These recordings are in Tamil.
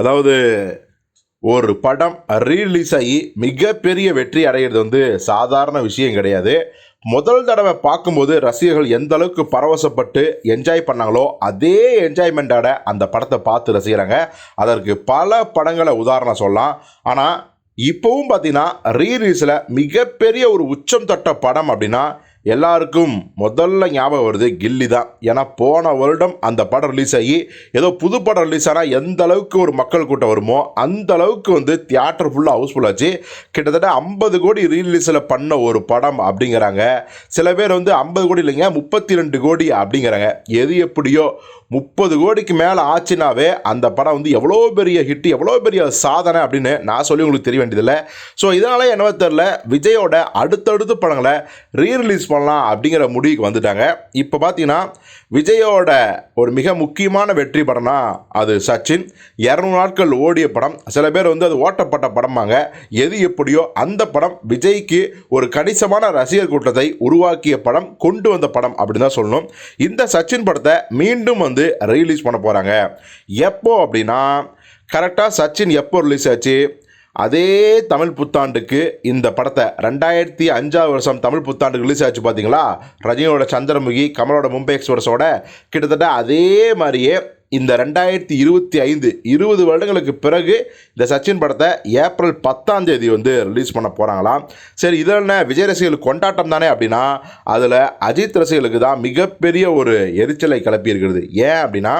அதாவது ஒரு படம் ரீலீஸ் ஆகி மிகப்பெரிய வெற்றி அடையிறது வந்து சாதாரண விஷயம் கிடையாது. முதல் தடவை பார்க்கும்போது ரசிகர்கள் எந்த அளவுக்கு பரவசப்பட்டு என்ஜாய் பண்ணாங்களோ அதே என்ஜாய்மெண்ட்டோட அந்த படத்தை பார்த்து ரசிக்கிறாங்க. அதற்கு பல படங்களை உதாரணம் சொல்லலாம். ஆனால் இப்போவும் பார்த்தீங்கன்னா ரீலீஸில் மிகப்பெரிய ஒரு உச்சம் தொட்ட படம் அப்படின்னா எல்லாருக்கும் முதல்ல ஞாபகம் வருது கில்லி தான். ஏன்னா போன வருடம் அந்த படம் ரிலீஸ் ஆகி ஏதோ புது படம் ரிலீஸ் ஆனால் எந்த அளவுக்கு ஒரு மக்கள் கூட்டம் வருமோ அந்த அளவுக்கு வந்து தியேட்டர் ஃபுல்லாக ஹவுஸ்ஃபுல் ஆச்சு. கிட்டத்தட்ட ஐம்பது கோடி ரீலீஸில் பண்ண ஒரு படம் அப்படிங்கிறாங்க. சில பேர் வந்து ஐம்பது கோடி இல்லைங்க முப்பத்தி ரெண்டு கோடி அப்படிங்கிறாங்க. எது எப்படியோ முப்பது கோடிக்கு மேலே ஆச்சுனாவே அந்த படம் வந்து எவ்வளோ பெரிய ஹிட் எவ்வளோ பெரிய சாதனை அப்படின்னு நான் சொல்லி உங்களுக்கு தெரிய வேண்டியதில்லை. ஸோ இதனால என்னவோ தெரில விஜயோட அடுத்தடுத்த படங்களை ரீரிலீஸ் பண்ணலாம் அப்படிங்கிற முடிவுக்கு வந்துட்டாங்க. இப்போ பார்த்தீங்கன்னா விஜயோட ஒரு மிக முக்கியமான வெற்றி படம்னா அது சச்சின். இரநூறு நாட்கள் ஓடிய படம். சில பேர் வந்து அது ஓட்டப்பட்ட படமாங்க எது எப்படியோ அந்த படம் விஜய்க்கு ஒரு கணிசமான ரசிகர் கூட்டத்தை உருவாக்கிய படம் கொண்டு வந்த படம் அப்படின்னு தான் சொல்லணும். இந்த சச்சின் படத்தை மீண்டும் வந்து ரிலீஸ் பண்ண போகிறாங்க எப்போ அப்படின்னா கரெக்டாக சச்சின் எப்போ ரிலீஸ் ஆச்சு? அதே தமிழ் புத்தாண்டுக்கு இந்த படத்தை ரெண்டாயிரத்தி அஞ்சாவது வருஷம் தமிழ் புத்தாண்டுக்கு ரிலீஸ் ஆச்சு பார்த்தீங்களா ரஜினியோட சந்திரமுகி கமலோட மும்பை எக்ஸ்பிரஸோட கிட்டத்தட்ட அதே மாதிரியே இந்த ரெண்டாயிரத்தி இருபத்தி ஐந்து இருபது வருடங்களுக்கு பிறகு இந்த சச்சின் படத்தை ஏப்ரல் பத்தாம் தேதி வந்து ரிலீஸ் பண்ண போகிறாங்களாம் சரி இதில் என்ன விஜய் ரசிகர்கள் கொண்டாட்டம் தானே அப்படின்னா அதில் அஜித் ரசிகர்களுக்கு தான் மிகப்பெரிய ஒரு எரிச்சலை கிளப்பி இருக்கிறது. ஏன் அப்படின்னா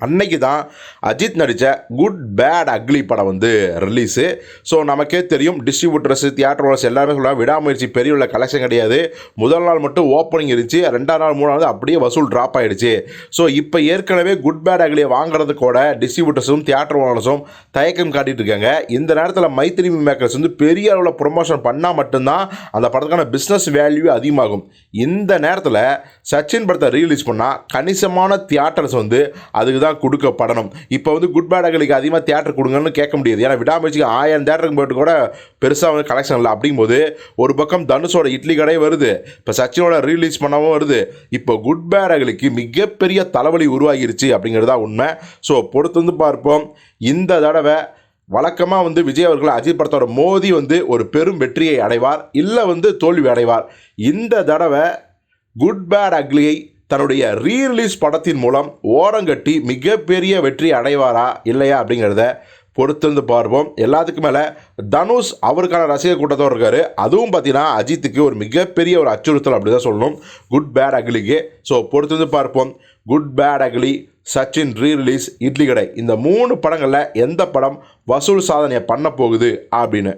அன்னைக்கு தான் அஜித் நடித்த குட் பேட் அக்லி படம் வந்து ரிலீஸு ஸோ நமக்கே தெரியும் டிஸ்ட்ரிபியூட்டர்ஸ் தியேட்டர் ஓனர்ஸ் எல்லாருமே சொல்லலாம் விடாமுயற்சி பெரிய உள்ள கலெக்ஷன் கிடையாது. முதல் நாள் மட்டும் ஓப்பனிங் இருந்துச்சு ரெண்டாம் நாள் மூணாவது அப்படியே வசூல் ட்ராப் ஆகிடுச்சு ஸோ இப்போ ஏற்கனவே குட் பேட் அக்லியை வாங்குறது கூட டிஸ்ட்ரிபியூட்டர்ஸும் தியேட்டர் ஓனர்ஸும் தயக்கம் காட்டிட்டு இருக்காங்க. இந்த நேரத்தில் மைத்திரி மேக்கர்ஸ் வந்து பெரிய அளவில் ப்ரொமோஷன் பண்ணால் மட்டும்தான் அந்த படத்துக்கான பிஸ்னஸ் வேல்யூ அதிகமாகும். இந்த நேரத்தில் சச்சின் படத்தை ரீலீஸ் பண்ணால் கணிசமான தியேட்டர்ஸ் வந்து அதுக்கு தான் கொடுக்கப்படணும். இப்போ வந்து குட் பேட் அகலிக்கு அதிகமாக தியேட்டர் கொடுங்கன்னு கேட்க முடியாது. ஏன்னா விடாமுயற்சிக்கு ஆயிரம் தேட்டருக்கு போயிட்டு கூட பெருசாக வந்து கலெக்ஷன் இல்லை. அப்படிங்கும்போது ஒரு பக்கம் தனுஷோட இட்லி கடை வருது. இப்போ சச்சினோட ரீலீஸ் பண்ணவும் வருது. இப்போ குட் பேட் அகலிக்கு மிகப்பெரிய தலைவலி உருவாகிருச்சு அப்படிங்கிறதா உண்மை. ஸோ பொறுத்து வந்து பார்ப்போம். இந்த தடவை வழக்கமாக வந்து விஜய் அவர்கள் அஜித் படத்தோட மோதி வந்து ஒரு பெரும் வெற்றியை அடைவார். இல்லை வந்து தோல்வி அடைவார். இந்த தடவை குட் பேட் அக்லியை தன்னுடைய ரீரிலீஸ் படத்தின் மூலம் ஓரங்கட்டி மிகப்பெரிய வெற்றி அடைவாரா இல்லையா அப்படிங்கிறத பொறுத்திருந்து பார்ப்போம். எல்லாத்துக்கும் மேலே தனுஷ் அவருக்கான ரசிகர் கூட்டத்தோடு இருக்காரு. அதுவும் பார்த்தீங்கன்னா அஜித்துக்கு ஒரு மிகப்பெரிய ஒரு அச்சுறுத்தல் அப்படி தான் சொல்லணும் குட் பேட் அக்லிக்கு ஸோ பொறுத்திருந்து பார்ப்போம். Good bad ugly Sachin rerelease idli கடை. இந்த மூணு படங்களில் எந்த படம் வசூல் சாதனையை பண்ண போகுது அப்படின்னு.